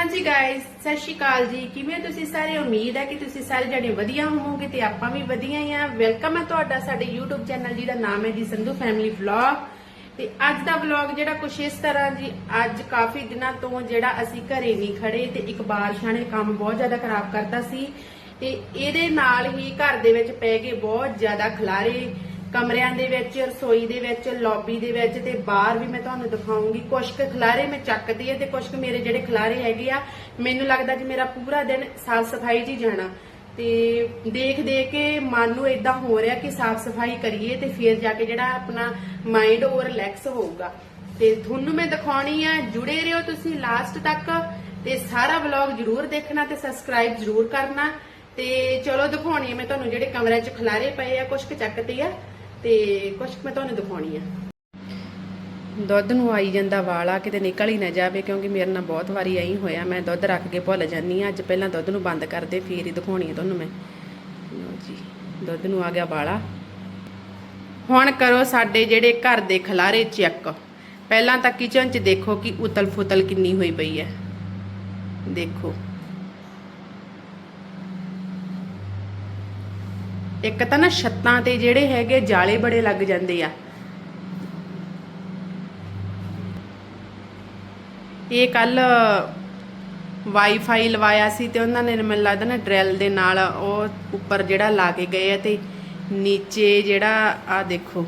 ਹਾਂਜੀ ਗਾਇਸ ਸਤਿ ਸ਼੍ਰੀ ਅਕਾਲ ਜੀ। ਕਿਵੇਂ ਤੁਸੀਂ ਸਾਰੇ? ਉਮੀਦ ਹੈ ਕਿ ਤੁਸੀਂ ਸਾਰੇ ਜਣੇ ਵਧੀਆ ਹੋਵੋਗੇ ਤੇ ਆਪਾਂ ਵੀ ਵਧੀਆ ਹੀ ਆ ਵੈਲਕਮ ਹੈ ਤੁਹਾਡਾ ਸਾਡੇ YouTube ਚੈਨਲ ਜਿਹਦਾ ਨਾਮ ਹੈ ਜੀ ਸੰਧੂ ਫੈਮਿਲੀ ਵਲੌਗ ਤੇ ਅੱਜ ਦਾ ਵਲੌਗ ਜਿਹੜਾ ਕੁਛ ਇਸ ਤਰ੍ਹਾਂ ਜੀ, ਅੱਜ ਕਾਫੀ ਦਿਨਾਂ ਤੋਂ ਜਿਹੜਾ ਅਸੀਂ ਘਰੇ ਨਹੀਂ ਖੜੇ ਤੇ ਇੱਕ ਬਾਰਿਸ਼ਾਂ ਨੇ ਕੰਮ ਬਹੁਤ ਜ਼ਿਆਦਾ ਖਰਾਬ ਕਰਤਾ ਸੀ। ਤੇ ਇਹਦੇ ਨਾਲ ਹੀ ਘਰ ਦੇ ਵਿੱਚ ਪੈ ਗਏ ਬਹੁਤ ਜ਼ਿਆਦਾ ਖਲਾਰੇ। ਕਮਰਿਆਂ ਦੇ ਵਿੱਚ, ਰਸੋਈ ਦੇ ਵਿੱਚ ਲੌਬੀ ਦੇ ਵਿੱਚ ਤੇ ਬਾਹਰ ਵੀ ਮੈਂ ਤੁਹਾਨੂੰ ਦਿਖਾਉਂਗੀ। ਕੁਛ ਕੁ ਖਲਾਰੇ ਮੈਂ ਚੱਕਦੀ ਆ ਤੇ ਕੁਛ ਕੁ ਮੇਰੇ ਜਿਹੜੇ ਖਲਾਰੇ ਹੈਗੇ ਆ, ਮੈਨੂੰ ਲੱਗਦਾ ਕਿ ਮੇਰਾ ਪੂਰਾ ਦਿਨ ਸਾਫ਼ ਸਫ਼ਾਈ 'ਚ ਹੀ ਜਾਣਾ। ਤੇ ਦੇਖ ਦੇਖ ਕੇ ਮਨ ਨੂੰ ਇਦਾਂ ਹੋ ਰਿਹਾ ਕਿ ਸਾਫ਼ ਸਫ਼ਾਈ ਕਰੀਏ ਤੇ ਫਿਰ ਜਾ ਕੇ ਜਿਹੜਾ ਆਪਣਾ ਮਾਈਂਡ ਉਹ ਰਿਲੈਕਸ ਹੋਊਗਾ। ਤੇ ਤੁਹਾਨੂੰ ਮੈਂ ਦਿਖਾਉਣੀ ਆ, ਜੁੜੇ ਰਹੋ ਤੁਸੀਂ ਲਾਸਟ ਤੱਕ ਤੇ ਸਾਰਾ ਵਲੌਗ ਜਰੂਰ ਦੇਖਣਾ ਤੇ ਸਬਸਕ੍ਰਾਈਬ ਜਰੂਰ ਕਰਨਾ। ਤੇ ਚਲੋ ਦਿਖਾਉਣੀ ਆ ਮੈਂ ਤੁਹਾਨੂੰ ਜਿਹੜੇ ਕਮਰਿਆਂ 'ਚ ਖਲਾਰੇ ਪਏ ਆ ਕੁਛ ਕੁ ਚੱਕਦੇ ਆ। ਤੇ ਕੁਛ ਮੈਂ ਤੁਹਾਨੂੰ ਦਿਖਾਉਣੀ ਆ। ਦੁੱਧ ਨੂੰ ਆਈ ਜਾਂਦਾ ਵਾਲਾ, ਕਿਤੇ ਨਿਕਲ ਹੀ ਨਾ ਜਾਵੇ, ਕਿਉਂਕਿ ਮੇਰੇ ਨਾਲ ਬਹੁਤ ਵਾਰੀ ਐਂ ਹੋਇਆ। ਮੈਂ ਦੁੱਧ ਰੱਖ ਕੇ ਭੁੱਲ ਜਾਂਦੀ ਆ ਅੱਜ ਪਹਿਲਾਂ ਦੁੱਧ ਨੂੰ ਬੰਦ ਕਰਦੇ ਫੇਰ ਹੀ ਦਿਖਾਉਣੀ ਆ ਤੁਹਾਨੂੰ ਮੈਂ। ਲਓ ਜੀ, ਦੁੱਧ ਨੂੰ ਆ ਗਿਆ ਵਾਲਾ। ਹੁਣ ਕਰੋ ਸਾਡੇ ਜਿਹੜੇ ਘਰ ਦੇ ਖਲਾਰੇ ਚੈੱਕ। ਪਹਿਲਾਂ ਤਾਂ ਕਿਚਨ 'ਚ ਦੇਖੋ ਕਿ ਉਤਲ ਫੁਤਲ ਕਿੰਨੀ ਹੋਈ ਪਈ ਹੈ। ਦੇਖੋ। ਇੱਕ ਤਾਂ ਨਾ ਛੱਤਾਂ ਤੇ ਜਿਹੜੇ ਹੈਗੇ ਜਾਲੇ ਬੜੇ ਲੱਗ ਜਾਂਦੇ ਆ। ਇਹ ਕੱਲ ਵਾਈਫਾਈ ਲਵਾਇਆ ਸੀ ਤੇ ਉਹਨਾਂ ਨੇ ਮੈਨੂੰ ਲੱਗਦਾ ਨਾ ਡਰੈਲ ਦੇ ਨਾਲ ਉਹ ਉੱਪਰ ਜਿਹੜਾ ਲਾ ਕੇ ਗਏ ਆ ਤੇ ਨੀਚੇ ਜਿਹੜਾ ਆ ਦੇਖੋ,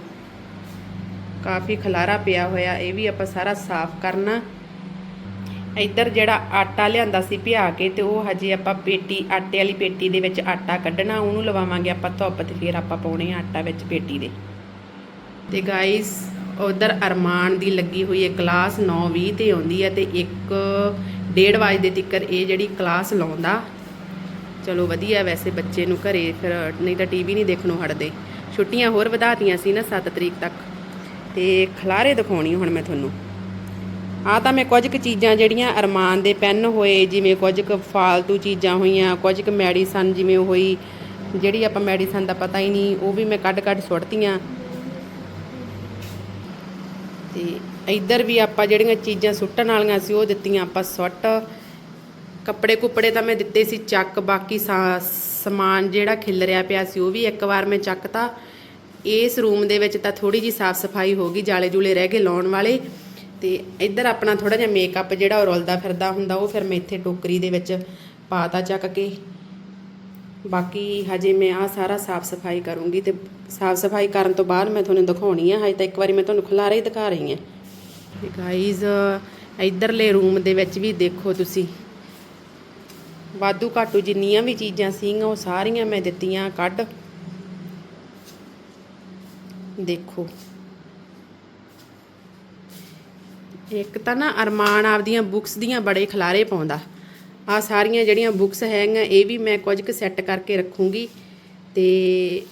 ਕਾਫੀ ਖਲਾਰਾ ਪਿਆ ਹੋਇਆ, ਇਹ ਵੀ ਆਪਾਂ ਸਾਰਾ ਸਾਫ਼ ਕਰਨਾ। ਇੱਧਰ ਜਿਹੜਾ ਆਟਾ ਲਿਆਂਦਾ ਸੀ ਭਿਆ ਕੇ ਤੇ ਉਹ ਹਜੇ ਆਪਾਂ ਪੇਟੀ, ਆਟੇ ਵਾਲੀ ਪੇਟੀ ਦੇ ਵਿੱਚ ਆਟਾ ਕੱਢਣਾ, ਉਹਨੂੰ ਲਵਾਵਾਂਗੇ ਆਪਾਂ ਧੁੱਪ ਤੇ ਫਿਰ ਆਪਾਂ ਪਾਉਣੇ ਆਟਾ ਵਿੱਚ ਪੇਟੀ ਦੇ। ਤੇ ਗਾਇਸ ਉਧਰ ਅਰਮਾਨ ਦੀ ਲੱਗੀ ਹੋਈ ਹੈ ਕਲਾਸ 9:20 ਤੇ ਆਉਂਦੀ ਹੈ ਤੇ 1 ਡੇਢ ਵਜੇ ਦੇ ਤੱਕਰ ਇਹ ਜਿਹੜੀ ਕਲਾਸ ਲਾਉਂਦਾ। ਚਲੋ ਵਧੀਆ ਵੈਸੇ ਬੱਚੇ ਨੂੰ ਘਰੇ ਫਿਰ ਨਹੀਂ ਤਾਂ ਟੀਵੀ ਨਹੀਂ ਦੇਖਣੋਂ ਹਟਦੇ। ਛੁੱਟੀਆਂ ਹੋਰ ਵਧਾਤੀਆਂ ਸੀ ਨਾ 7 ਤਰੀਕ ਤੱਕ। ਤੇ ਖਲਾਰੇ ਦਿਖਾਉਣੀ ਹੁਣ ਮੈਂ ਤੁਹਾਨੂੰ। ਆ ਤਾਂ ਮੈਂ ਕੁਝ ਕੁ ਚੀਜ਼ਾਂ ਜਿਹੜੀਆਂ ਅਰਮਾਨ ਦੇ ਪੈਨ ਹੋਏ, ਜਿਵੇਂ ਕੁਝ ਕੁ ਫਾਲਤੂ ਚੀਜ਼ਾਂ ਹੋਈਆਂ, ਕੁਝ ਕੁ ਮੈਡੀਸਨ ਜਿਵੇਂ ਹੋਈ, ਜਿਹੜੀ ਆਪਾਂ ਮੈਡੀਸਨ ਦਾ ਪਤਾ ਹੀ ਨਹੀਂ, ਉਹ ਵੀ ਮੈਂ ਕੱਢ ਕੱਢ ਸੁੱਟਤੀਆਂ। ਤੇ ਇੱਧਰ ਵੀ ਆਪਾਂ ਜਿਹੜੀਆਂ ਚੀਜ਼ਾਂ ਸੁੱਟਣ ਵਾਲੀਆਂ ਸੀ, ਉਹ ਦਿੱਤੀਆਂ ਆਪਾਂ ਸੁੱਟ। ਕੱਪੜੇ ਕੁੱਪੜੇ ਤਾਂ ਮੈਂ ਦਿੱਤੇ ਸੀ ਚੱਕ, ਬਾਕੀ ਸਾ- ਸਮਾਨ ਜਿਹੜਾ ਖਿਲਰਿਆ ਪਿਆ ਸੀ, ਉਹ ਵੀ ਇੱਕ ਵਾਰ ਮੈਂ ਚੱਕਤਾ। ਇਸ ਰੂਮ ਦੇ ਵਿੱਚ ਤਾਂ ਥੋੜੀ ਜੀ ਸਾਫ਼ ਸਫ਼ਾਈ ਹੋ ਗਈ ਜਾਲੇ ਜੂਲੇ ਰਹਿ ਗਏ ਲਾਉਣ ਵਾਲੇ। ਤੇ ਇੱਧਰ ਆਪਣਾ ਥੋੜਾ ਜਿਹਾ ਮੇਕਅਪ ਜਿਹੜਾ ਉਹ ਰੁਲਦਾ ਫਿਰਦਾ ਹੁੰਦਾ, ਉਹ ਫਿਰ ਮੈਂ ਇੱਥੇ ਟੋਕਰੀ ਦੇ ਵਿੱਚ ਪਾਤਾ ਚੱਕ ਕੇ। ਬਾਕੀ ਹਜੇ ਮੈਂ ਆ ਸਾਰਾ ਸਾਫ਼ ਸਫ਼ਾਈ ਕਰੂੰਗੀ ਤੇ ਸਾਫ਼ ਸਫ਼ਾਈ ਕਰਨ ਤੋਂ ਬਾਅਦ ਮੈਂ ਤੁਹਾਨੂੰ ਦਿਖਾਉਣੀ ਆ, ਹਜੇ ਤਾਂ ਇੱਕ ਵਾਰੀ ਮੈਂ ਤੁਹਾਨੂੰ ਖੁਲਾਰੇ ਹੀ ਦਿਖਾ ਰਹੀ ਹਾਂ। ਤੇ ਗਾਈਜ਼ ਇਧਰਲੇ ਰੂਮ ਦੇ ਵਿੱਚ ਵੀ ਦੇਖੋ ਤੁਸੀਂ। ਵਾਧੂ ਘਾਟੂ ਜਿੰਨੀਆਂ ਵੀ ਚੀਜ਼ਾਂ ਸੀਗੀਆਂ, ਉਹ ਸਾਰੀਆਂ ਮੈਂ ਦਿੱਤੀਆਂ ਕੱਢ। ਦੇਖੋ। ਇੱਕ ਤਾਂ ਨਾ ਅਰਮਾਨ ਆਪਦੀਆਂ ਬੁੱਕਸ ਦੀਆਂ ਬੜੇ ਖਲਾਰੇ ਪਾਉਂਦਾ। ਆ ਸਾਰੀਆਂ ਜਿਹੜੀਆਂ ਬੁੱਕਸ ਹੈਗੀਆਂ, ਇਹ ਵੀ ਮੈਂ ਕੁਝ ਕੁ ਸੈੱਟ ਕਰਕੇ ਰੱਖੂੰਗੀ। ਤੇ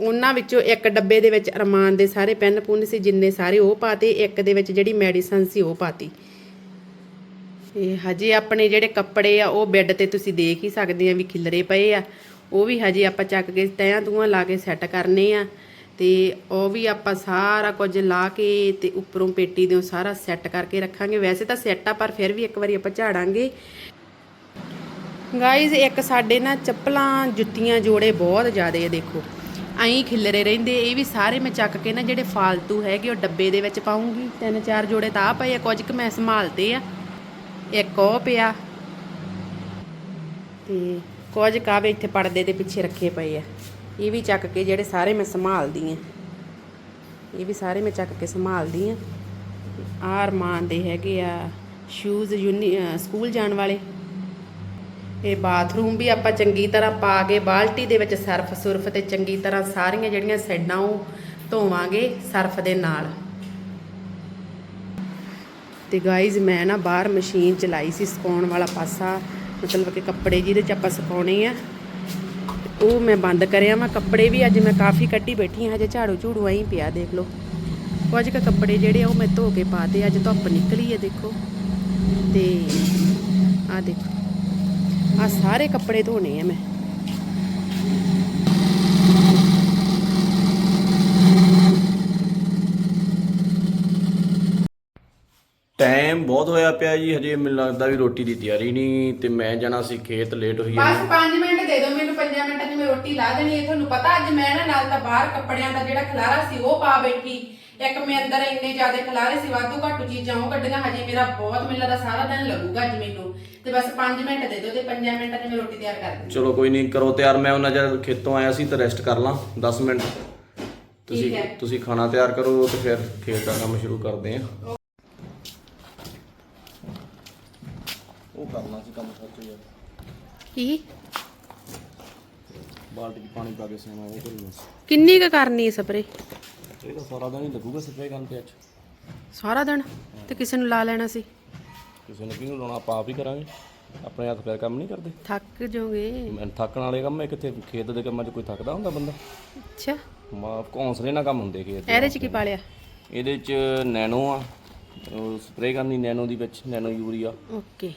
ਉਹਨਾਂ ਵਿੱਚੋਂ ਇੱਕ ਡੱਬੇ ਦੇ ਵਿੱਚ ਅਰਮਾਨ ਦੇ ਸਾਰੇ ਪੈਨ ਪੁੰਨ ਸੀ, ਜਿੰਨੇ ਸਾਰੇ ਉਹ ਪਾਤੇ, ਇੱਕ ਦੇ ਵਿੱਚ ਜਿਹੜੀ ਮੈਡੀਸਨ ਸੀ ਉਹ ਪਾਤੀ। ਇਹ ਹਜੇ ਆਪਣੇ ਜਿਹੜੇ ਕੱਪੜੇ ਆ, ਉਹ ਬੈੱਡ ਤੇ ਤੁਸੀਂ ਦੇਖ ਹੀ ਸਕਦੇ ਆ ਵੀ ਖਿਲਰੇ ਪਏ ਆ। ਉਹ ਵੀ ਹਜੇ ਆਪਾਂ ਚੱਕ ਕੇ ਤੈਆਂ ਤੂਆਂ ਲਾ ਕੇ ਸੈੱਟ ਕਰਨੇ ਆ। ਤੇ ਉਹ ਵੀ ਆਪਾਂ ਸਾਰਾ ਕੁਝ ਲਾ ਕੇ ਤੇ ਉੱਪਰੋਂ ਪੇਟੀ ਦੇ ਸਾਰਾ ਸੈੱਟ ਕਰਕੇ ਰੱਖਾਂਗੇ। ਵੈਸੇ ਤਾਂ ਸੈੱਟ ਆ, ਪਰ ਫਿਰ ਵੀ ਇੱਕ ਵਾਰੀ ਆਪਾਂ ਝਾੜਾਂਗੇ। ਗਾਈਜ਼ ਇੱਕ ਸਾਡੇ ਨਾ ਚੱਪਲਾਂ, ਜੁੱਤੀਆਂ ਜੋੜੇ ਬਹੁਤ ਜ਼ਿਆਦੇ ਆ, ਦੇਖੋ। ਐਂ ਖਿਲਰੇ ਰਹਿੰਦੇ, ਇਹ ਵੀ ਸਾਰੇ ਮੈਂ ਚੱਕ ਕੇ ਨਾ ਜਿਹੜੇ ਫਾਲਤੂ ਹੈਗੇ, ਉਹ ਡੱਬੇ ਦੇ ਵਿੱਚ ਪਾਉਂਗੀ। ਤਿੰਨ ਚਾਰ ਜੋੜੇ ਤਾਂ ਆ ਪਏ ਆ, ਕੁਝ ਕੁ ਮੈਂ ਸੰਭਾਲਤੇ ਆ। ਇੱਕ ਉਹ ਪਿਆ। ਤੇ ਕੁਝ ਕਾਵੇ ਇੱਥੇ ਪਰਦੇ ਦੇ ਪਿੱਛੇ ਰੱਖੇ ਪਏ ਆ। ਇਹ ਵੀ ਚੱਕ ਕੇ ਜਿਹੜੇ ਸਾਰੇ ਮੈਂ ਸੰਭਾਲਦੀ ਆ ਇਹ ਵੀ ਸਾਰੇ ਮੈਂ ਚੱਕ ਕੇ ਸੰਭਾਲਦੀ ਆ ਆਹ ਅਰਮਾਨ ਦੇ ਹੈਗੇ ਆ ਸ਼ੂਜ਼ ਯੂਨੀ ਸਕੂਲ ਜਾਣ ਵਾਲੇ। ਇਹ ਬਾਥਰੂਮ ਵੀ ਆਪਾਂ ਚੰਗੀ ਤਰ੍ਹਾਂ ਪਾ ਕੇ ਬਾਲਟੀ ਦੇ ਵਿੱਚ ਸਰਫ ਸੁਰਫ ਤੇ ਚੰਗੀ ਤਰ੍ਹਾਂ ਸਾਰੀਆਂ ਜਿਹੜੀਆਂ ਸਾਈਡਾਂ ਉਹ ਧੋਵਾਂਗੇ ਸਰਫ ਦੇ ਨਾਲ। ਤੇ ਗਾਈਜ਼ ਮੈਂ ਨਾ ਬਾਹਰ ਮਸ਼ੀਨ ਚਲਾਈ ਸੀ, ਸੁਕਾਉਣ ਵਾਲਾ ਪਾਸਾ। ਮਤਲਬ ਕਿ ਕੱਪੜੇ ਜਿਹਦੇ ਚ ਆਪਾਂ ਸੁਕਾਉਣੇ ਆ। ਉਹ ਮੈਂ ਬੰਦ ਕਰਿਆ ਮੈਂ ਕੱਪੜੇ ਵੀ ਅੱਜ ਮੈਂ ਕਾਫੀ ਕੱਢੀ ਬੈਠੀ ਹਾਂ ਹਜੇ ਝਾੜੂ ਝੂੜੂ ਆਈ ਪਿਆ, ਦੇਖ ਲਓ। ਕੁਝ ਕੁ ਕੱਪੜੇ ਜਿਹੜੇ ਆ, ਉਹ ਮੈਂ ਧੋ ਕੇ ਪਾਤੇ ਅੱਜ ਧੁੱਪ ਨਿਕਲੀ ਹੈ ਦੇਖੋ। ਤੇ ਆ ਦੇਖੋ ਆ ਸਾਰੇ ਕੱਪੜੇ ਧੋਣੇ ਆ ਮੈਂ ਟਾਈਮ ਬਹੁਤ ਹੋਇਆ ਪਿਆ ਜੀ ਹਜੇ ਮੈਨੂੰ ਲੱਗਦਾ ਵੀ ਰੋਟੀ ਦੀ ਤਿਆਰੀ ਨਹੀਂ ਤੇ ਮੈਂ ਜਾਣਾ ਸੀ ਖੇਤ ਲੇਟ ਹੋਈ ਬਸ ਹੈ 5 ਮਿੰਟ ਦੇ ਦਿਓ ਮੈਨੂੰ 5 ਮਿੰਟਾਂ 'ਚ ਮੈਂ ਰੋਟੀ ਲਾ ਦੇਣੀ ਹੈ। ਤੁਹਾਨੂੰ ਪਤਾ ਅੱਜ ਮੈਂ ਨਾ ਨਾਲ ਤਾਂ ਬਾਹਰ ਕੱਪੜਿਆਂ ਦਾ ਜਿਹੜਾ ਖਲਾਰਾ ਸੀ ਉਹ ਪਾ ਬੈਠੀ। ਇੱਕ ਮੈਂ ਅੰਦਰ ਇੰਨੇ ਜ਼ਿਆਦਾ ਖਲਾਰੇ ਸੀ ਵਾਧੂ ਘੱਟੂ ਚੀਜ਼ਾਂ ਉਹ ਕੱਢੀਆਂ ਹਜੇ ਮੇਰਾ ਬਹੁਤ ਮੈਨੂੰ ਲੱਗਦਾ ਸਾਰਾ ਦਿਨ ਲੱਗੂਗਾ ਅੱਜ ਮੈਨੂੰ। ਤੇ ਬਸ 5 ਮਿੰਟ ਦੇ ਦਿਓ ਤੇ 5 ਮਿੰਟਾਂ 'ਚ ਮੈਂ ਰੋਟੀ ਤਿਆਰ ਕਰ ਦਿੰਦੀ। ਚਲੋ ਕੋਈ ਨਹੀਂ ਕਰੋ ਤਿਆਰ ਮੈਂ ਉਹਨਾਂ ਜਦ ਖੇਤੋਂ ਆਇਆ ਸੀ ਤਾਂ ਰੈਸਟ ਕਰ ਲਾਂ 10 ਮਿੰਟ। ਤੁਸੀਂ ਹੈ। ਤੁਸੀਂ ਖਾਣਾ ਤਿਆਰ ਕਰੋ ਤੇ ਫਿਰ ਖੇਤ ਦਾ ਕੰਮ ਸ਼ੁਰੂ ਕਰਦੇ ਆਂ ਉਹ ਕਰਨਾ ਸੀ ਕੰਮ ਸੱਚ ਯਾਰ। ਕੀ? ਬਾਲਟੀ 'ਚ ਪਾਣੀ ਪਾ ਕੇ ਸੇਵਾ ਉਹ ਕਰੀ ਬਸ ਕਿੰਨੀ ਕੁ ਕਰਨੀ ਸਪਰੇ? ਇਹ ਤਾਂ ਸਾਰਾ ਦਿਨ ਹੀ ਲੱਗੂਗਾ ਸਪਰੇਅ ਕਰਨ ਤੇ ਅੱਜ। ਸਾਰਾ ਦਿਨ? ਤੇ ਕਿਸੇ ਨੂੰ ਲਾ ਲੈਣਾ ਸੀ? ਕਿਸੇ ਨੇ ਕਿਹਨੂੰ ਲਾਉਣਾ ਆਪਾਂ ਆਪ ਹੀ ਕਰਾਂਗੇ। ਆਪਣੇ ਹੱਥ ਪੈਰ ਕੰਮ ਨਹੀਂ ਕਰਦੇ। ਥੱਕ ਜਾਓਗੇ। ਮੈਂ ਥੱਕਣ ਵਾਲੇ ਕੰਮ ਹੈ ਕਿੱਥੇ ਖੇਤ ਦੇ ਕੰਮਾਂ 'ਚ ਕੋਈ ਥੱਕਦਾ ਹੁੰਦਾ ਬੰਦਾ? ਅੱਛਾ। ਮਾ ਹੌਂਸਲੇ ਨਾਲ ਕੰਮ ਹੁੰਦੇ ਖੇਤ ਦੇ। ਇਹਦੇ 'ਚ ਕੀ ਪਾਲਿਆ? ਇਹਦੇ 'ਚ ਨੈਨੋ ਆ। ਸਪਰੇਅ ਕਰਨੀ ਨੈਨੋ ਦੀ ਵਿੱਚ ਨੈਨੋ ਯੂਰੀਆ ਓਕੇ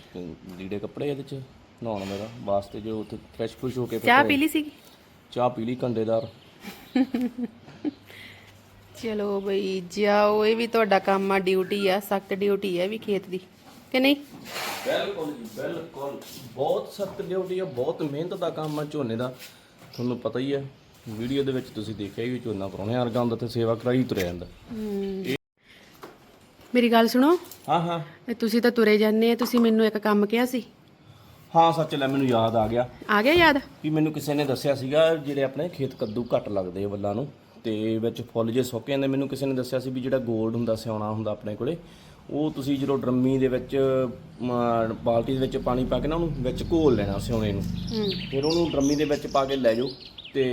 ਲੀੜੇ ਕੱਪੜੇ ਇਹਦੇ 'ਚ ਨਹਾਉਣ ਮੇਰਾ ਵਾਸਤੇ ਜੋ ਉੱਥੇ ਫਰੈਸ਼ ਫਰੁਸ਼ ਹੋ ਕੇ ਚਾਹ ਪੀ ਲਈ ਸੀਗੀ? ਚਾਹ ਪੀ ਲਈ ਕੰਡੇਦਾਰ। ਚਲੋ ਬਈ ਜਾਓ ਇਹ ਵੀ ਤੁਹਾਡਾ ਕੰਮ ਆ ਡਿਊਟੀ ਆ ਸਖਤ ਡਿਊਟੀ ਆ ਵੀ ਖੇਤ ਦੀ ਕਿ ਨਹੀਂ? ਬਿਲਕੁਲ ਜੀ ਬਿਲਕੁਲ। ਬਹੁਤ ਸਖਤ ਡਿਊਟੀ ਆ ਬਹੁਤ ਮਿਹਨਤ ਦਾ ਕੰਮ ਆ ਝੋਨੇ ਦਾ। ਤੁਹਾਨੂੰ ਪਤਾ ਹੀ ਹੈ ਵੀਡੀਓ ਦੇ ਵਿੱਚ ਤੁਸੀਂ ਦੇਖਿਆ ਹੀ ਝੋਨਾ ਪਰੋਣੇ ਵਰਗਾ ਹੁੰਦਾ ਤੇ ਸੇਵਾ ਕਰਾਈ ਤੁਰਿਆ ਜਾਂਦਾ। ਮੇਰੀ ਗੱਲ ਸੁਣੋ। ਹਾਂ ਹਾਂ। ਇਹ ਤੁਸੀਂ ਤਾਂ ਤੁਰੇ ਜਾਂਦੇ ਆ ਤੁਸੀਂ ਮੈਨੂੰ ਇੱਕ ਕੰਮ ਕਿਹਾ ਸੀ? ਹਾਂ ਸੱਚ ਲੈ ਮੈਨੂੰ ਯਾਦ ਆ ਗਿਆ। ਆ ਗਿਆ ਯਾਦ? ਵੀ ਮੈਨੂੰ ਕਿਸੇ ਨੇ ਦੱਸਿਆ ਸੀਗਾ ਜਿਹੜੇ ਆਪਣੇ ਖੇਤ ਕੱਦੂ ਘੱਟ ਲੱਗਦੇ ਆ ਵੱਲਾਂ ਨੂੰ। ਤੇ ਵਿੱਚ ਫੁੱਲ ਜੇ ਸੁੱਕ ਜਾਂਦੇ ਮੈਨੂੰ ਕਿਸੇ ਨੇ ਦੱਸਿਆ ਸੀ ਵੀ ਜਿਹੜਾ 골ਡ ਹੁੰਦਾ ਸਿਆਉਣਾ ਹੁੰਦਾ ਆਪਣੇ ਕੋਲੇ ਉਹ ਤੁਸੀਂ ਜਦੋਂ ਡਰਮੀ ਦੇ ਵਿੱਚ ਬਾਲਟੀ ਦੇ ਵਿੱਚ ਪਾਣੀ ਪਾ ਕੇ ਨਾ ਉਹਨੂੰ ਵਿੱਚ ਘੋਲ ਲੈਣਾ ਸਿਆਉਣੇ ਨੂੰ। ਫਿਰ ਉਹਨੂੰ ਡਰਮੀ ਦੇ ਵਿੱਚ ਪਾ ਕੇ ਲੈ ਜਾਓ। ਤੇ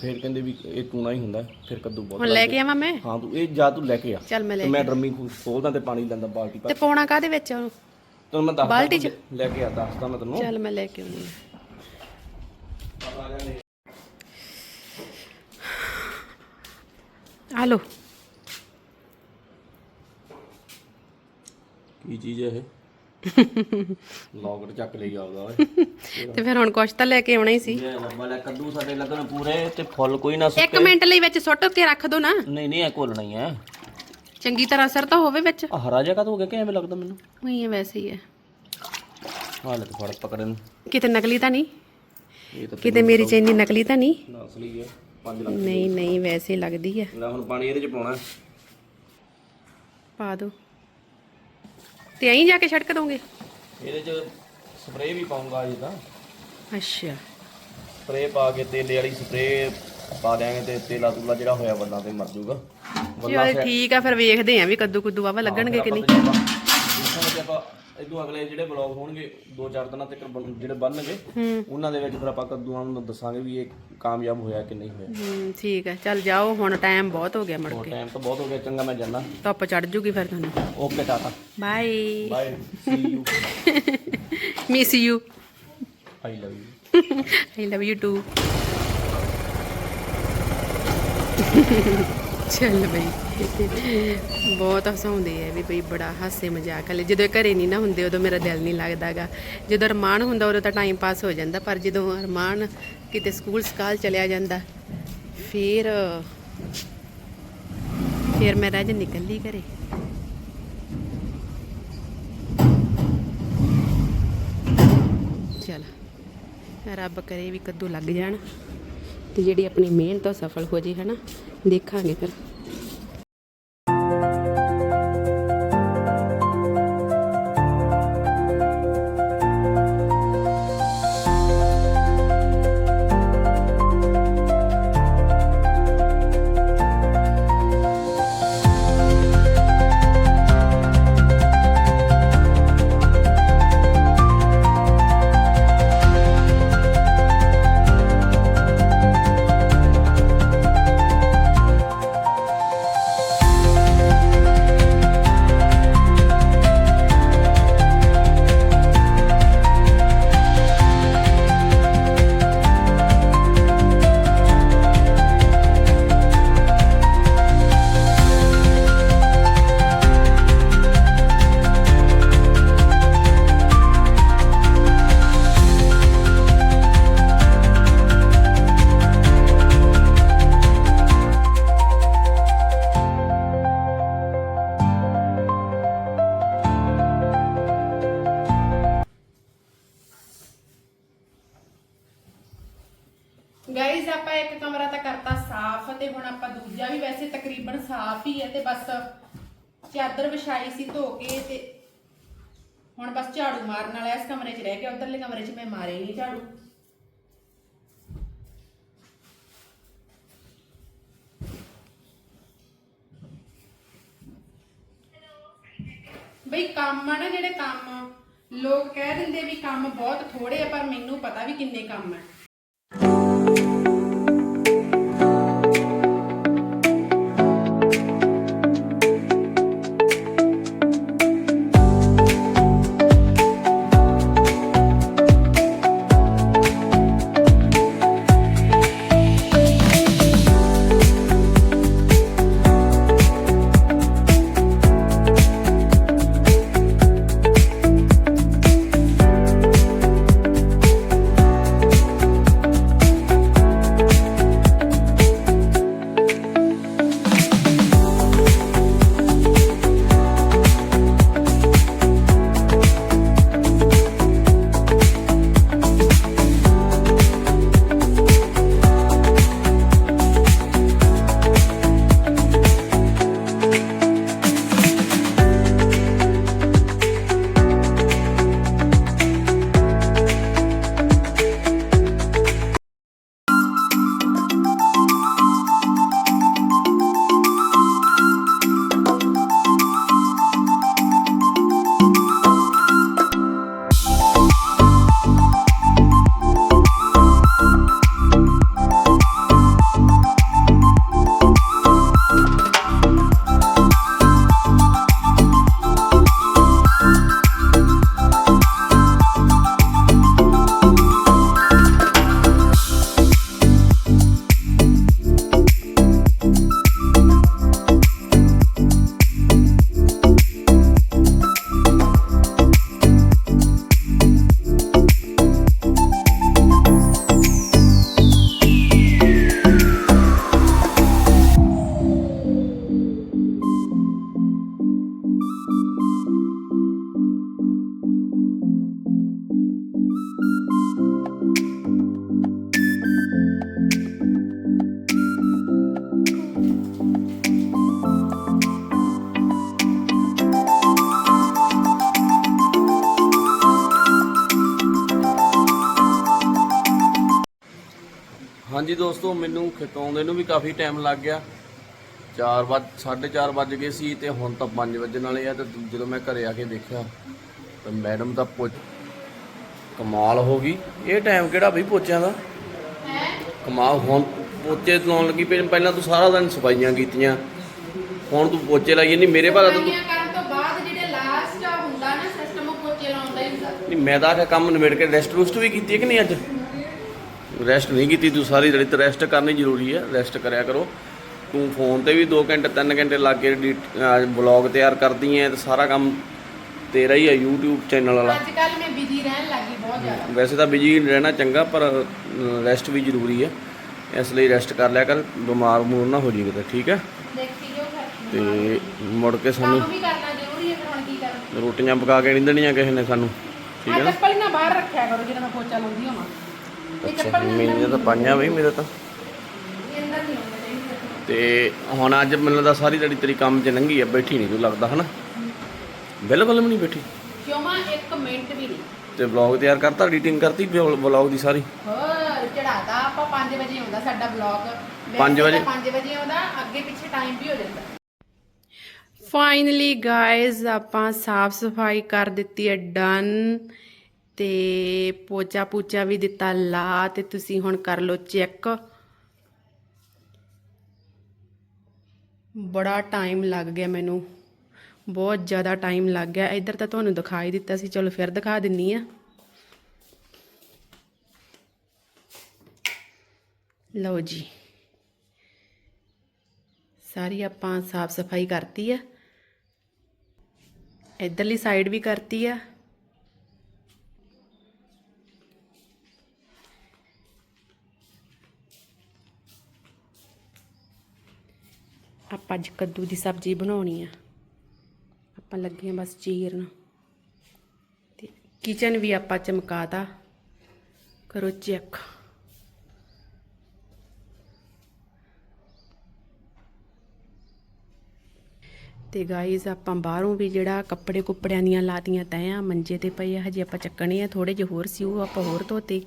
ਫਿਰ ਕਹਿੰਦੇ ਵੀ ਇਹ ਟੂਣਾ ਹੀ ਹੁੰਦਾ ਫਿਰ ਕੱਦੂ ਬਹੁਤ ਹੁਣ ਲੈ ਕੇ ਆਵਾਂ ਮੈਂ? ਹਾਂ ਤੂੰ ਇਹ ਜਾ ਤੂੰ ਲੈ ਕੇ ਆ। ਚੱਲ ਮੈਂ ਲੈ ਤੇ ਮੈਂ ਡਰਮੀ ਖੋਲਦਾ ਤੇ ਪਾਣੀ ਲੈਂਦਾ ਬਾਲਟੀ ਪਾ ਤੇ ਪਾਉਣਾ ਕਾਦੇ ਵਿੱਚ ਉਹਨੂੰ? ਤੈਨੂੰ ਮੈਂ ਦੱਸਦਾ ਬਾਲਟੀ 'ਚ? ਲੈ ਕੇ ਆ ਦੱਸਦਾ ਮੈਂ ਤੈਨੂੰ। ਚੱਲ ਮੈਂ ਲੈ ਕੇ ਆਉਂਦੀ ਆ ਲੋ ਕੀ ਚੀਜ਼ ਹੈ ਇਹ? ਲੌਗਰ ਚੱਕ ਲਈ ਆਉਦਾ ਓਏ। ਤੇ ਫਿਰ ਹੁਣ ਕੁਛ ਤਾਂ ਲੈ ਕੇ ਆਉਣਾ ਹੀ ਸੀ। ਇਹ ਲੈ ਕੱਦੂ ਸਾਡੇ ਲੱਗਣ ਪੂਰੇ ਤੇ ਫੁੱਲ ਕੋਈ ਨਾ ਇੱਕ ਸੁੱਕੇ। ਮਿੰਟ ਲਈ ਵਿੱਚ ਸੁੱਟ ਕੇ ਰੱਖ ਦੋ ਨਾ। ਨਹੀਂ ਨਹੀਂ ਇਹ ਘੋਲਣਾ ਹੀ ਹੈ। ਚੰਗੀ ਤਰ੍ਹਾਂ ਅਸਰ ਤਾਂ ਹੋਵੇ ਵਿੱਚ। ਆਹ ਹਰਾ ਜਿਹਾ ਹੋ ਗਿਆ ਕਿ ਐਵੇਂ ਲੱਗਦਾ ਮੈਨੂੰ? ਉਹੀ ਹੈ ਵੈਸੇ ਹੀ ਹੈ। ਹਾਲ ਤੇ ਫੜ ਪਕੜਨ ਕਿਤੇ ਨਕਲੀ ਤਾਂ ਨਹੀਂ? ਇਹ ਤਾਂ ਕਿਤੇ ਮੇਰੀ ਚੈਨੀ ਨਕਲੀ ਤਾਂ ਨਹੀਂ? ਨਾ ਅਸਲੀ ਹੈ। 5 ਲੱਖ ਨਹੀਂ ਨਹੀਂ ਵੈਸੇ ਹੀ ਲੱਗਦੀ ਹੈ। ਲੈ ਹੁਣ ਪਾਣੀ ਇਹਦੇ ਚ ਪਾਉਣਾ। ਪਾ ਦੋ। ਤੇ ਐਂ ਜਾ ਕੇ ਛੜਕ ਦੋਗੇ? ਇਹਦੇ ਚ ਸਪਰੇਅ ਵੀ ਪਾਉਂਗਾ ਅਜੇ ਤਾਂ। ਅੱਛਾ। ਸਪਰੇਅ ਪਾ ਕੇ ਤੇਲੇ ਵਾਲੀ ਸਪਰੇਅ ਪਾ ਦਿਆਂਗੇ ਤੇ ਤੇਲਾ ਤੂਲਾ ਜਿਹੜਾ ਹੋਇਆ ਵੱਲਾਂ ਤੇ ਮਰ ਜਾਊਗਾ। ਚਲ ਠੀਕ ਆ ਫਿਰ ਵੇਖਦੇ ਆਂ ਵੀ ਕੱਦੂ ਕੁੱਦੂ ਵਾਵਾ ਲੱਗਣਗੇ ਕਿ ਨਹੀਂ। ਨਹੀਂ ਆਪਾਂ ਇਦੋਂ ਅਗਲੇ ਜਿਹੜੇ ਬਲੌਗ ਹੋਣਗੇ 2-4 ਦਿਨਾਂ ਤੱਕ ਬਣ- ਜਿਹੜੇ ਬਣਨਗੇ ਉਹਨਾਂ ਦੇ ਵਿੱਚ ਫਿਰ ਆਪਾਂ ਕੱਦੂਆਂ ਨੂੰ ਦੱਸਾਂਗੇ ਵੀ ਇਹ ਕਾਮਯਾਬ ਹੋਇਆ ਕਿ ਨਹੀਂ ਹੋਇਆ। ਹੂੰ ਠੀਕ ਹੈ। ਚੱਲ ਜਾਓ ਹੁਣ ਟਾਈਮ ਬਹੁਤ ਹੋ ਗਿਆ ਮੁੜ ਹੋਰ ਕੇ। ਟਾਈਮ ਤਾਂ ਬਹੁਤ ਹੋ ਗਿਆ ਚੰਗਾ ਮੈਂ ਜਾਣਾ ਧੁੱਪ ਚੜ ਜੂਗੀ ਫਿਰ ਤੁਹਾਨੂੰ। Okay tata bye bye see you miss you I love you I love you too ਚੱਲ ਬਈ। ਬਹੁਤ ਹਸਾਉਂਦੇ ਆ ਵੀ ਬਈ, ਬੜਾ ਹਾਸੇ ਮਜ਼ਾਕ ਵਾਲੇ ਜਦੋਂ ਘਰੇ ਨਹੀਂ ਨਾ ਹੁੰਦੇ, ਉਦੋਂ ਮੇਰਾ ਦਿਲ ਨਹੀਂ ਲੱਗਦਾਗਾ। ਜਦੋਂ ਅਰਮਾਨ ਹੁੰਦਾ, ਉਦੋਂ ਤਾਂ ਟਾਈਮ ਪਾਸ ਹੋ ਜਾਂਦਾ, ਪਰ ਜਦੋਂ ਅਰਮਾਨ ਕਿਤੇ ਸਕੂਲ ਸਕਾਲ ਚਲਿਆ ਜਾਂਦਾ, ਫਿਰ ਫਿਰ ਮੈਂ ਰਹਿ ਜਾਂ ਨਿਕਲੀ ਘਰੇ। ਚਲ, ਰੱਬ ਕਰੇ ਵੀ ਕੱਦੂ ਲੱਗ ਜਾਣ, ਤੇ ਜਿਹੜੀ ਆਪਣੀ ਮਿਹਨਤ ਉਹ ਸਫਲ ਹੋ ਜੇ, ਹਨਾ? ਦੇਖਾਂਗੇ ਫਿਰ। ਸਾਫ਼ ਹੀ ਹੈ ਤੇ ਬਸ ਚਾਦਰ ਵਿਛਾਈ ਸੀ ਧੋ ਕੇ ਤੇ ਹੁਣ ਬਸ ਝਾੜੂ ਮਾਰਨ ਵਾਲਾ ਇਸ ਕਮਰੇ 'ਚ ਰਹਿ ਗਿਆ ਉਧਰਲੇ ਕਮਰੇ 'ਚ ਮੈਂ ਮਾਰੇ ਨਹੀਂ ਝਾੜੂ। ਬਈ ਕੰਮ ਆ ਨਾ ਜਿਹੜੇ ਕੰਮ, ਲੋਕ ਕਹਿ ਦਿੰਦੇ ਵੀ ਕੰਮ ਬਹੁਤ ਥੋੜੇ ਆ, ਪਰ ਮੈਨੂੰ ਪਤਾ ਵੀ ਕਿੰਨੇ ਕੰਮ ਆ। ਹਾਂਜੀ ਦੋਸਤੋ ਮੈਨੂੰ ਖਿਕਾਉਂਦੇ ਨੂੰ ਵੀ ਕਾਫੀ ਟਾਈਮ ਲੱਗ ਗਿਆ। 4 ਵੱਜ 4:30 ਵੱਜ ਗਏ ਸੀ ਤੇ ਹੁਣ ਤਾਂ 5 ਵਜਣ ਵਾਲੇ ਆ ਤੇ ਜਦੋਂ ਮੈਂ ਘਰੇ ਆ ਕੇ ਦੇਖਿਆ ਤਾਂ ਮੈਡਮ ਦਾ ਪੋਚ ਕਮਾਲ ਹੋ ਗਈ। ਇਹ ਟਾਈਮ ਕਿਹੜਾ ਬਈ ਪੋਚਿਆਂ ਦਾ? ਕਮਾਲ ਹੁਣ ਪੋਚੇ ਲਾਉਣ ਲੱਗੀ ਪਹਿਲਾਂ ਤੂੰ ਸਾਰਾ ਦਿਨ ਸਫਾਈਆਂ ਕੀਤੀਆਂ। ਹੁਣ ਤੂੰ ਪੋਚੇ ਲਾਈ ਨਹੀਂ ਮੇਰੇ ਭਾਅ ਤੂੰ ਕਰਨ ਤੋਂ ਬਾਅਦ ਜਿਹੜੇ ਲਾਸਟ ਹੁੰਦਾ ਨਾ ਸਿਸਟਮ ਉਹ ਪੋਚੇ ਲਾਉਣ ਦਾ ਹੀ ਹੁੰਦਾ। ਨਹੀਂ ਮੈਂ ਤਾਂ ਕੰਮ ਨਿਬੇੜ ਕੇ ਰੈਸਟ ਰੂਸਟ ਵੀ ਕੀਤੀ ਹੈ ਕਿ ਨਹੀਂ ਅੱਜ? ਰੈਸਟ ਨਹੀਂ ਕੀਤੀ ਤੂੰ ਸਾਰੀ ਦਿਹਾੜੀ ਤੇ ਰੈਸਟ ਕਰਨੀ ਜ਼ਰੂਰੀ ਹੈ ਰੈਸਟ ਕਰਿਆ ਕਰੋ। ਤੂੰ ਫੋਨ ਤੇ ਵੀ 2 ਘੰਟੇ 3 ਘੰਟੇ ਲਾ ਕੇ ਬਲੌਗ ਤਿਆਰ ਕਰਦੀ ਐ ਤੇ ਸਾਰਾ ਕੰਮ ਤੇਰਾ ਹੀ ਹੈ YouTube ਚੈਨਲ ਵਾਲਾ। ਅੱਜ ਕੱਲ ਮੈਂ ਬਿਜ਼ੀ ਰਹਿਣ ਲੱਗੀ ਬਹੁਤ ਜ਼ਿਆਦਾ। ਵੈਸੇ ਤਾਂ ਬਿਜ਼ੀ ਰਹਿਣਾ ਚੰਗਾ ਪਰ ਰੈਸਟ ਵੀ ਜ਼ਰੂਰੀ ਹੈ ਇਸ ਲਈ ਰੈਸਟ ਕਰ ਲਿਆ ਕਰ ਬਿਮਾਰ ਮੂਰ ਨਾ ਹੋ ਜੀ ਕਿਤੇ ਠੀਕ ਹੈ ਤੇ ਮੁੜ ਕੇ ਸਾਨੂੰ ਕੰਮ ਵੀ ਕਰਨਾ ਜ਼ਰੂਰੀ ਹੈ ਫਿਰ ਹੁਣ ਕੀ ਕਰਾਂ ਰੋਟੀਆਂ ਪਕਾ ਕੇ ਨਹੀਂ ਦੇਣੀਆਂ ਕਿਸੇ ਨੇ ਸਾਨੂੰ ਠੀਕ ਹੈ ਨਾ? ਚੱਪਲ ਨਾ ਬਾਹਰ ਰੱਖਿਆ ਕਰੋ ਜਦੋਂ ਮੈਂ ਪੋਚਾ ਲਾਉਂਦੀ ਹਾਂ ਅੱਛਾ ਮੇਰੀਆਂ ਤਾਂ ਪਾਈਆਂ ਬਈ ਮੇਰੇ ਤਾਂ। ਤੇ ਹੁਣ ਅੱਜ ਮੈਨੂੰ ਲੱਗਦਾ ਸਾਰੀ ਦਿਹਾੜੀ ਤੇਰੀ ਕੰਮ 'ਚ ਲੰਘੀ ਆ ਬੈਠੀ ਨਹੀਂ ਤੂੰ ਲੱਗਦਾ ਹਨਾ? ਬਿਲਕੁਲ ਵੀ ਨਹੀਂ ਬੈਠੀ। ਕਿਉਂ ਮਾਂ ਇੱਕ ਮਿੰਟ ਵੀ ਨਹੀਂ ਤੇ ਵਲੌਗ ਤਿਆਰ ਕਰਤਾ ਐਡੀਟਿੰਗ ਕਰਤੀ ਵਲੌਗ ਦੀ ਸਾਰੀ? ਹੋਰ ਚੜਾਦਾ ਆਪਾਂ 5 ਵਜੇ ਆਉਂਦਾ ਸਾਡਾ ਬਲੌਗ ਪੰਜ ਵਜੇ? 5 ਵਜੇ ਆਉਂਦਾ ਅੱਗੇ ਪਿੱਛੇ ਟਾਈਮ ਵੀ ਹੋ ਜਾਂਦਾ। ਫਾਈਨਲੀ ਗਾਇਜ਼ ਆਪਾਂ ਸਾਫ਼ ਸਫ਼ਾਈ ਕਰ ਦਿੱਤੀ ਹੈ ਡਨ ਤੇ ਪੋਚਾ ਪੂਚਾ ਵੀ ਦਿੱਤਾ, ਲਾ ਤੇ ਤੁਸੀਂ ਹੁਣ ਕਰ ਲਓ ਚੈੱਕ। ਬੜਾ ਟਾਈਮ ਲੱਗ ਗਿਆ ਮੈਨੂੰ। ਬਹੁਤ ਜ਼ਿਆਦਾ ਟਾਈਮ ਲੱਗ ਗਿਆ। ਇੱਧਰ ਤਾਂ ਤੁਹਾਨੂੰ ਦਿਖਾਈ ਦਿੱਤਾ ਸੀ। ਚਲੋ ਫਿਰ ਦਿਖਾ ਦਿੰਨੀ ਆ। ਲਓ ਜੀ। ਸਾਰੀ ਆਪਾਂ ਸਾਫ਼ ਸਫ਼ਾਈ ਕਰਤੀ ਆ। ਇੱਧਰਲੀ ਸਾਈਡ ਵੀ ਕਰਤੀ ਆ। ਆਪਾਂ ਅੱਜ ਕੱਦੂ ਦੀ ਸਬਜ਼ੀ ਬਣਾਉਣੀ ਆ। ਆਪਾਂ ਲੱਗੇ ਆ ਬਸ ਚੀਰਨ। ਤੇ ਕਿਚਨ ਵੀ ਆਪਾਂ ਚਮਕਾਤਾ ਕਰੋ ਚੈੱਕ ਤੇ ਗਾਈਜ਼ ਆਪਾਂ ਬਾਹਰੋਂ ਵੀ ਜਿਹੜਾ ਕੱਪੜੇ ਕੁੱਪੜਿਆਂ ਦੀਆਂ ਲਾਤੀਆਂ ਤੈਆਂ ਮੰਜੇ ਤੇ ਪਈ ਆ, ਹਜੇ ਆਪਾਂ ਚੱਕਣੇ ਆ ਥੋੜੇ ਜਿਹਾ ਹੋਰ ਸੀ ਉਹ ਆਪਾਂ ਹੋਰ ਧੋਤੇ।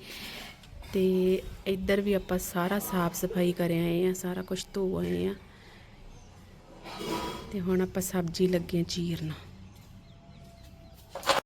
ਤੇ ਇੱਧਰ ਵੀ ਆਪਾਂ ਸਾਰਾ ਸਾਫ਼ ਸਫ਼ਾਈ ਕਰ ਆਏ ਆ, ਸਾਰਾ ਕੁਝ ਧੋ ਆਏ ਆ। ਤੇ ਹੁਣ ਆਪਾਂ ਸਬਜ਼ੀ ਲੱਗੇ ਆ ਚੀਰਨ।